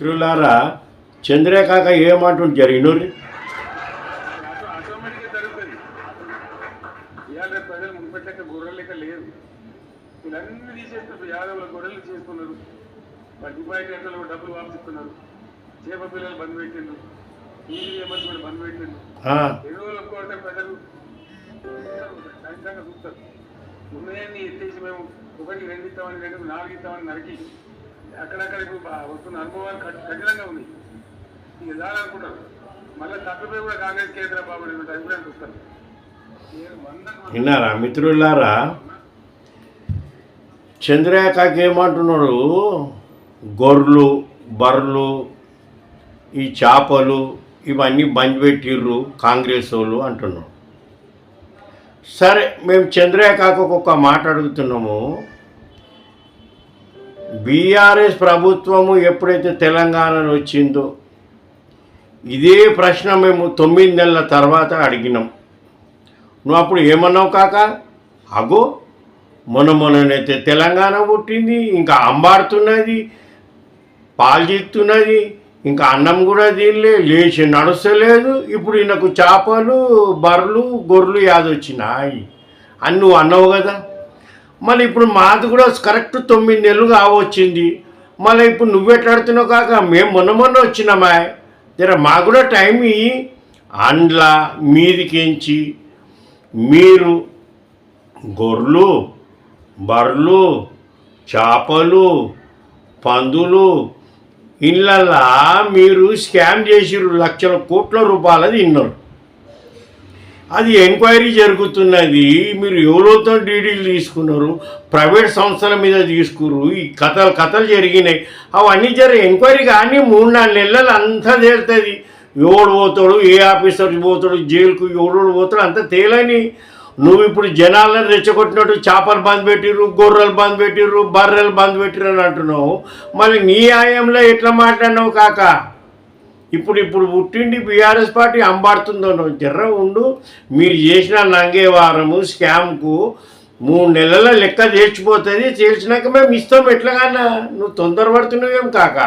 మిత్రులారా చంద్రకాక ఏమంటుంది జరిగినోరి? వీళ్ళన్నీ తీసేస్తారు యాదవుల డిపాజిట్ ఎంతలో డబ్బులు వాపిస్తున్నారు చేప పిల్లలు బంద్ పెట్టిండ్రు. కూడా బంద్ పెట్టిండ్రు. ఆ, ఎరువులు కోరితే ప్రజలు ఖచ్చితంగా చూస్తారు. ఉన్నాయని ఎత్తేసి మేము ఒకటి రెండు ఇస్తామని రెండు నాలుగు ఇస్తామని నరికి అక్కడక్కడ ఇప్పుడు వస్తున్న అనుభవాలు కఠినంగా ఉంది ఇక చాలనుకుంటారు మళ్ళీ తప్పిపోయి కూడా కాంగ్రెస్ కేంద్ర బాబు అనేటువంటి అభిప్రాయం చూస్తారు విన్నారా మిత్రులారా? చంద్రకాక ఏమంటున్నాడు? గొర్రెలు బర్రెలు ఈ చేపలు ఇవన్నీ బంద్ పెట్టిర్రు కాంగ్రెస్ వాళ్ళు అంటున్నాడు. సరే మేము చంద్రకాకకు ఒక మాట అడుగుతున్నాము. బీఆర్ఎస్ ప్రభుత్వము ఎప్పుడైతే తెలంగాణలో వచ్చిందో ఇదే ప్రశ్న మేము తొమ్మిది నెలల తర్వాత అడిగినాం. నువ్వు అప్పుడు ఏమన్నావు కాక? అగో మొన్న మొన్ననైతే తెలంగాణ పుట్టింది ఇంకా అంబాడుతున్నది పాలు ఇంకా అన్నం కూడా తినలే లేచి నడుస్తలేదు ఇప్పుడు ఈయనకు చేపలు బర్రెలు గొర్రెలు యాదొచ్చినాయి. అని నువ్వు అన్నావు కదా? మళ్ళీ ఇప్పుడు మాది కూడా కరెక్ట్ తొమ్మిది నెలలు కావచ్చింది. మళ్ళీ ఇప్పుడు నువ్వెట్లాడుతున్నావు కాక? మేము మొన్న మొన్న వచ్చినామా జర మా కూడా టైం ఇయ్యి. అండ్ల మీదికించి మీరు గొర్రెలు బర్రెలు చేపలు పందులు ఇళ్ళల్లా మీరు స్కామ్ చేసిర్రు. లక్షల కోట్ల రూపాయలు తిన్నారు అది ఎంక్వైరీ జరుగుతున్నది. మీరు ఎవరితో డీడీలు తీసుకున్నారు? ప్రైవేట్ సంస్థల మీద తీసుకున్నారు ఈ కథలు కథలు జరిగినాయి. అవన్నీ జర ఎంక్వైరీ కానీ మూడు నాలుగు నెలలు అంతా తేలుతుంది. ఎవడు పోతాడు? ఏ ఆఫీసర్ పోతాడు? జైలుకు ఎవడు పోతాడు? అంతా తేలని. నువ్వు ఇప్పుడు జనాలను రెచ్చగొట్టినట్టు చేపలు బంద్ పెట్టిర్రు గొర్రెలు బంద్ పెట్టిర్రు బర్రెలు బంద్ పెట్టిర్రు అని అంటున్నావు. మళ్ళీ నీ ఆయంలో ఎట్లా మాట్లాడినావు కాక? ఇప్పుడు ఇప్పుడు పుట్టిండి బీఆర్ఎస్ పార్టీ అంబాడుతుందో జర్ర ఉండు. మీరు చేసిన నంగేవారము స్కామ్కు మూడు నెలల లెక్క చేర్చిపోతుంది. చేర్చినాక మేము ఇస్తాం ఎట్లాగన్నా నువ్వు తొందరపడుతున్నావేం కాక?